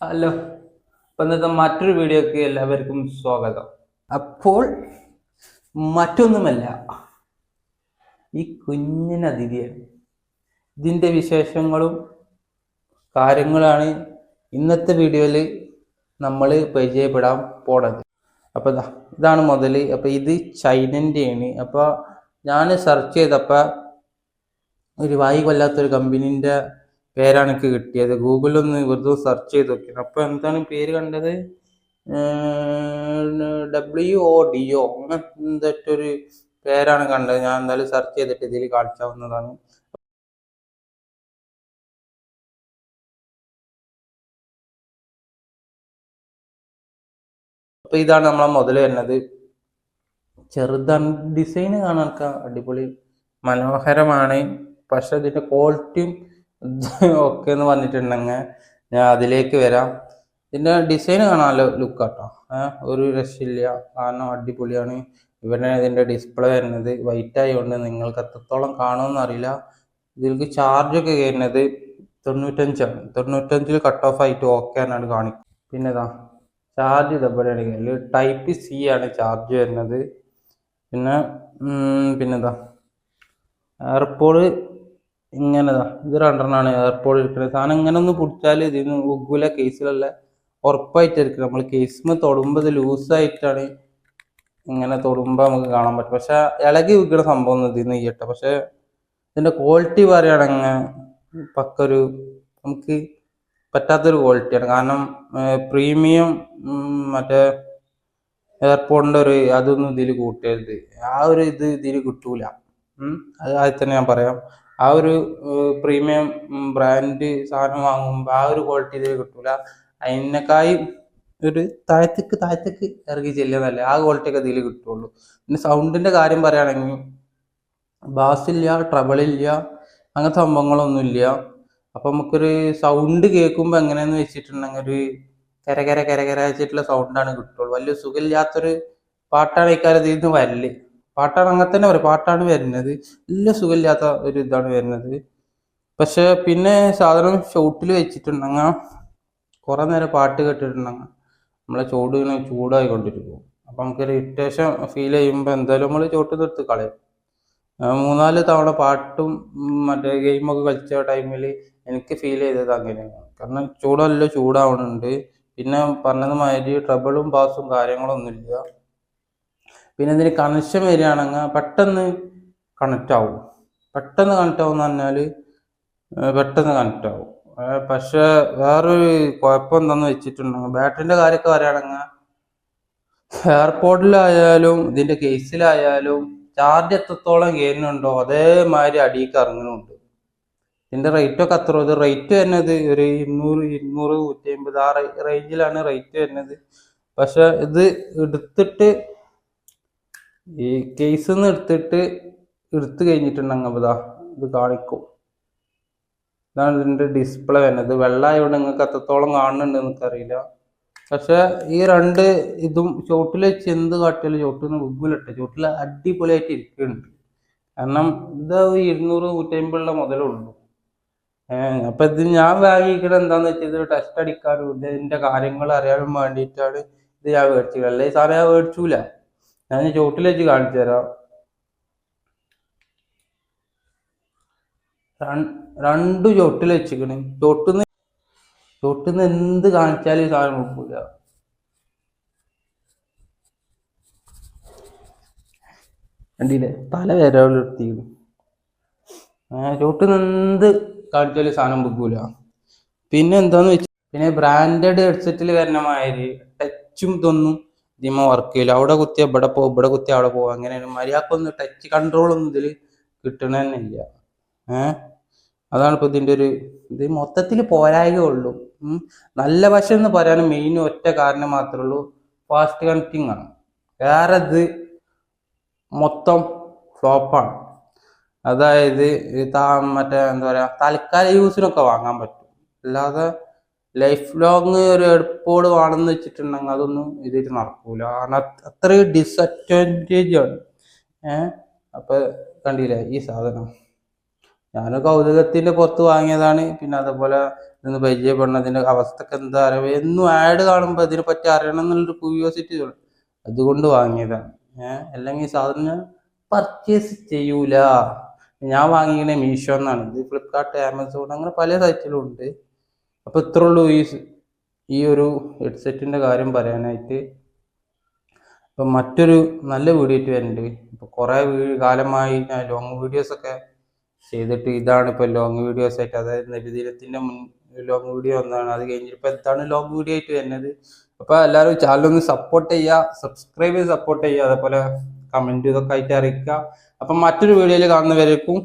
Hello അപ്പം ഇന്നത്തെ മറ്റൊരു വീഡിയോക്ക് എല്ലാവർക്കും സ്വാഗതം. അപ്പോൾ മറ്റൊന്നുമല്ല ഈ കുഞ്ഞിന് അതിഥിയാണ് ഇതിന്റെ വിശേഷങ്ങളും കാര്യങ്ങളാണ് ഇന്നത്തെ വീഡിയോയിൽ നമ്മൾ പരിചയപ്പെടാൻ പോണത്. അപ്പോൾ ഇതാണ് മുതൽ അപ്പോൾ ഇത് ചൈനന്റെയാണ് അപ്പോൾ ഞാൻ സെർച്ച് ചെയ്തപ്പോൾ ഒരു വായി കൊല്ലാത്തൊരു കമ്പനീന്റെ പേരാണ് എനിക്ക് കിട്ടിയത്. ഗൂഗിളിലൊന്ന് വെറുതെ സെർച്ച് ചെയ്ത് നോക്കി അപ്പോൾ എന്താണ് പേര് കണ്ടത്? ഡബ്ല്യു ഒ ഡി ഒ അങ്ങനെ എന്തൊരു പേരാണ് കണ്ടത്. ഞാൻ എന്തായാലും സെർച്ച് ചെയ്തിട്ട് ഇതിൽ കാണിച്ചാവുന്നതാണ് അപ്പൊ ഇതാണ് നമ്മളെ മുതൽ വരുന്നത്. ചെറുതാണ്. ഡിസൈൻ കാണാൻ അടിപൊളി. മനോഹരമാണ്. പക്ഷെ ഇതിന്റെ ക്വാളിറ്റിയും ഒക്കെ എന്ന് പറഞ്ഞിട്ടുണ്ടെങ്കിൽ ഞാൻ അതിലേക്ക് വരാം. ഇതിന്റെ ഡിസൈൻ കാണാമല്ലോ ലുക്ക് ഏഹ് ഒരു രക്ഷയില്ല. കാരണം അടിപൊളിയാണ്. ഇവിടെ ഇതിന്റെ ഡിസ്പ്ലേ വരുന്നത് വൈറ്റ് ആയതുകൊണ്ട് നിങ്ങൾക്ക് എത്രത്തോളം കാണുമെന്ന് അറിയില്ല. ഇതിലേക്ക് ചാർജ് ഒക്കെ കയറുന്നത് തൊണ്ണൂറ്റഞ്ചാണ്. തൊണ്ണൂറ്റഞ്ചിൽ കട്ട് ഓഫ് ആയിട്ട് ഓക്കെ ആണ് കാണിക്കും പിന്നെ ഇതാ ചാർജ് ഇതേപോലെയാണ് കയ്യിൽ ടൈപ്പ് സി ആണ് ചാർജ് വരുന്നത്. പിന്നെ പിന്നെന്താ എയർപോഡ് ഇങ്ങനെതാ ഇത് രണ്ടെണ്ണമാണ് എയർപോർട്ടിൽ ഇരിക്കുന്നത് സാധനം ഇങ്ങനെ ഒന്ന് പിടിച്ചാൽ ഇതിന് ഉഗ്ഗുല കേസിലല്ല ഉറപ്പായിട്ട് ഇരിക്കും നമ്മൾ കേസിന് തൊടുമ്പോൾ ഇത് ലൂസായിട്ടാണ് ഇങ്ങനെ തൊടുമ്പോൾ നമുക്ക് കാണാൻ പറ്റും. പക്ഷെ ഇളകി വിൽക്കുന്ന സംഭവം ഒന്നും ഇതിന്ന് ചെയ്യട്ടെ പക്ഷെ ഇതിന്റെ ക്വാളിറ്റി പറയുകയാണെങ്കിൽ പക്കൊരു നമുക്ക് പറ്റാത്തൊരു ക്വാളിറ്റിയാണ് കാരണം പ്രീമിയം മറ്റേ എയർപോർട്ടിന്റെ ഒരു അതൊന്നും ഇതിൽ കൂട്ടരുത്. ആ ഒരു ഇത് ഇതിൽ കിട്ടൂല. അത് ആദ്യം തന്നെ ഞാൻ പറയാം. ആ ഒരു പ്രീമിയം ബ്രാൻഡ് സാധനം വാങ്ങുമ്പോൾ ആ ഒരു ക്വാളിറ്റി കിട്ടൂല. അതിനേക്കായി ഒരു താഴത്തേക്ക് താഴത്തേക്ക് ഇറങ്ങി ചെല്ലുന്നതല്ലേ ആ ക്വാളിറ്റി ഒക്കെ ഇതിൽ കിട്ടുള്ളൂ. പിന്നെ സൗണ്ടിന്റെ കാര്യം പറയുകയാണെങ്കിൽ ബാസ് ഇല്ല ട്രബിൾ ഇല്ല അങ്ങനത്തെ സംഭവങ്ങളൊന്നുമില്ല അപ്പൊ നമുക്കൊരു സൗണ്ട് കേൾക്കുമ്പോൾ എങ്ങനെയാന്ന് വെച്ചിട്ടുണ്ടെങ്കിൽ ഒരു കര കര കര കര വെച്ചിട്ടുള്ള സൗണ്ടാണ് കിട്ടുള്ളൂ. വലിയ സുഖമില്ലാത്തൊരു പാട്ടാണ് ഇക്കാലത്ത് ഇതിൽ നിന്ന് വരൽ. പാട്ടാണ് അങ്ങനെ തന്നെ പറയും. പാട്ടാണ് വരുന്നത്. നല്ല സുഖമില്ലാത്ത ഒരു ഇതാണ് വരുന്നത്. പക്ഷെ പിന്നെ സാധനം ഷോട്ടിൽ വെച്ചിട്ടുണ്ടെങ്കിൽ കുറെ നേരം പാട്ട് കേട്ടിട്ടുണ്ടെങ്കിൽ നമ്മളെ ചൂട് ഇങ്ങനെ ചൂടായി കൊണ്ടിരിക്കും അപ്പൊ നമുക്കൊരു ഇറിറ്റേഷൻ ഫീൽ ചെയ്യുമ്പോൾ എന്തായാലും നമ്മൾ ചോട്ട് നിർത്തി കളയും. മൂന്നാൽ തവണ പാട്ടും മറ്റേ ഗെയിമൊക്കെ കളിച്ച ടൈമിൽ എനിക്ക് ഫീൽ ചെയ്തത് അങ്ങനെയാണ്. കാരണം ചൂടല്ല ചൂടാവുന്നുണ്ട് പിന്നെ പറഞ്ഞത് മാതിരി ട്രബിളും പാസും കാര്യങ്ങളൊന്നുമില്ല. പിന്നെ ഇതിന് കണക്ഷൻ വരികയാണെങ്കിൽ പെട്ടെന്ന് കണക്റ്റ് ആവും. പെട്ടെന്ന് കണക്റ്റ് ആവും എന്ന് പറഞ്ഞാൽ പെട്ടെന്ന് കണക്റ്റ് ആവും. ഏ, പക്ഷെ വേറൊരു കുഴപ്പം എന്താണെന്ന് വെച്ചിട്ടുണ്ടെങ്കിൽ ബാറ്ററിന്റെ കാര്യമൊക്കെ പറയുകയാണെങ്കിൽ എയർപോർട്ടിലായാലും ഇതിന്റെ കേസിലായാലും ചാർജ് എത്രത്തോളം കയറുന്നുണ്ടോ അതേമാതിരി അടിയിലേക്ക് ഇറങ്ങുന്നുണ്ട്. ഇതിന്റെ റേറ്റ് ഒക്കെ അത്ര ഇത് റേറ്റ് വരുന്നത് ഒരു ഇരുന്നൂറ് ഇരുന്നൂറ് നൂറ്റി അമ്പത് ആ റേഞ്ചിലാണ് റേറ്റ് വരുന്നത്. പക്ഷെ ഇത് എടുത്തിട്ട് ഈ കേസ് നിന്ന് എടുത്തിട്ട് എടുത്തു കഴിഞ്ഞിട്ടുണ്ടെങ്കിൽ ഇതാ ഇത് കാണിക്കും. ഇതാണ് ഇതിന്റെ ഡിസ്പ്ലേ വരുന്നത്. വെള്ളമായതുകൊണ്ട് നിങ്ങൾക്ക് എത്രത്തോളം കാണുന്നുണ്ട് എനിക്കറിയില്ല പക്ഷെ ഈ രണ്ട് ഇതും ചോട്ടിൽ എന്ത് കാട്ടിയാലും ചോട്ടിൽ നിന്ന് ഉഗ്ഗിലിട്ട് ചോട്ടിൽ അടിപൊളിയായിട്ട് ഇരിക്കുന്നുണ്ട്. കാരണം ഇത് ഇരുന്നൂറ് നൂറ്റമ്പതുള്ള മുതലുള്ളൂ അപ്പൊ ഇത് ഞാൻ വാങ്ങിക്കണത് എന്താന്ന് വെച്ചാൽ ഇതൊരു ടെസ്റ്റ് അടിക്കാനും ഇതിന്റെ കാര്യങ്ങൾ അറിയാനും വേണ്ടിയിട്ടാണ് ഇത് ഞാൻ മേടിച്ചത്. അല്ലെങ്കിൽ സാറേ ഞാൻ മേടിച്ചൂല? ഞാൻ ചോട്ടിലേക്ക് കാണിച്ചു തരാം. രണ്ടു ചോട്ടിൽ വെച്ചിക്കണ് ചോട്ടിന്ന് ചോട്ടിന്ന് എന്ത് കാണിച്ചാലും ഈ സാധനം നോക്കൂല. കണ്ടില്ലേ? തല വരെ എടുത്തിരുന്നു ചോട്ടുന്ന് എന്ത് കാണിച്ചാലും സാധനം വെക്കൂല പിന്നെ എന്താന്ന് വെച്ചാൽ പിന്നെ ബ്രാൻഡഡ് ഹെഡ്സെറ്റിൽ മാതിരി ടച്ചും ഇതൊന്നും ഇതിമ വർക്ക് ചെയ്യില്ല അവിടെ കുത്തി ഇവിടെ പോകും ഇവിടെ കുത്തി അവിടെ പോകും അങ്ങനെയാണ്. മര്യാദക്കൊന്നും ടച്ച് കൺട്രോൾ ഒന്നും ഇതിൽ കിട്ടണ ഏഹ് അതാണ് ഇപ്പൊ ഇതിന്റെ ഒരു ഇത്. മൊത്തത്തിൽ പോരായകേ ഉള്ളു. നല്ല വശം എന്ന് പറയാൻ മെയിൻ ഒറ്റ കാരണം മാത്രമേ ഉള്ളൂ. ഫാസ്റ്റ് കണക്റ്റിംഗ് ആണ്. വേറെ ഇത് മൊത്തം ഫ്ലോപ്പാണ് അതായത് മറ്റേ എന്താ പറയാ തൽക്കാല യൂസിനൊക്കെ വാങ്ങാൻ പറ്റും. അല്ലാതെ ലൈഫ് ലോങ് ഒരു എയർപോഡ് വേണമെന്ന് വെച്ചിട്ടുണ്ടെങ്കിൽ അതൊന്നും ഇതിൽ നടക്കൂല. കാരണം അത് അത്രയും ഡിസഡ്വാന്റേജ് ആണ്. ഏഹ് അപ്പൊ കണ്ടില്ലേ ഈ സാധനം? ഞാൻ കൗതുകത്തിന്റെ പുറത്ത് വാങ്ങിയതാണ്. പിന്നെ അതുപോലെ ഇതൊന്ന് പരിചയപ്പെടുന്നതിന്റെ അവസ്ഥക്ക് എന്താ അറിവ് എന്നും ആഡ് കാണുമ്പോൾ അതിനെ പറ്റി അറിയണം എന്നുള്ളൊരു ക്യൂരിയോസിറ്റി അതുകൊണ്ട് വാങ്ങിയതാണ്. ഏഹ് അല്ലെങ്കിൽ സാധനം ഞാൻ പർച്ചേസ് ചെയ്യൂല. ഞാൻ വാങ്ങിക്കണേ മീഷോ എന്നാണ്. ഇത് ഫ്ലിപ്കാർട്ട് ആമസോൺ അങ്ങനെ പല സൈറ്റിലും ഉണ്ട്. അപ്പൊ ഇത്ര ഉള്ളൂ ഈ ഈ ഒരു ഹെഡ്സെറ്റിന്റെ കാര്യം പറയാനായിട്ട്. അപ്പം മറ്റൊരു നല്ല വീഡിയോ ആയിട്ട് വരുന്നുണ്ട് ഇപ്പോൾ കുറേ കാലമായി ഞാൻ ലോങ് വീഡിയോസൊക്കെ ചെയ്തിട്ട് ഇതാണ് ഇപ്പോൾ ലോങ് വീഡിയോസ് ആയിട്ട്. അതായത് നബിദിനത്തിന്റെ മുൻ ലോങ് വീഡിയോ ഒന്നാണ് അത് കഴിഞ്ഞിട്ട് ഇപ്പോൾ എന്താണ് ലോങ് വീഡിയോ ആയിട്ട് വരുന്നത്. അപ്പോൾ എല്ലാവരും ചാനൽ ഒന്ന് സപ്പോർട്ട് ചെയ്യുക. സബ്സ്ക്രൈബ് ചെയ്ത് സപ്പോർട്ട് ചെയ്യുക. അതേപോലെ കമന്റ് ഇതൊക്കെ ആയിട്ട് അറിയിക്കുക. അപ്പം മറ്റൊരു വീഡിയോയിൽ കാണുന്നവരേക്കും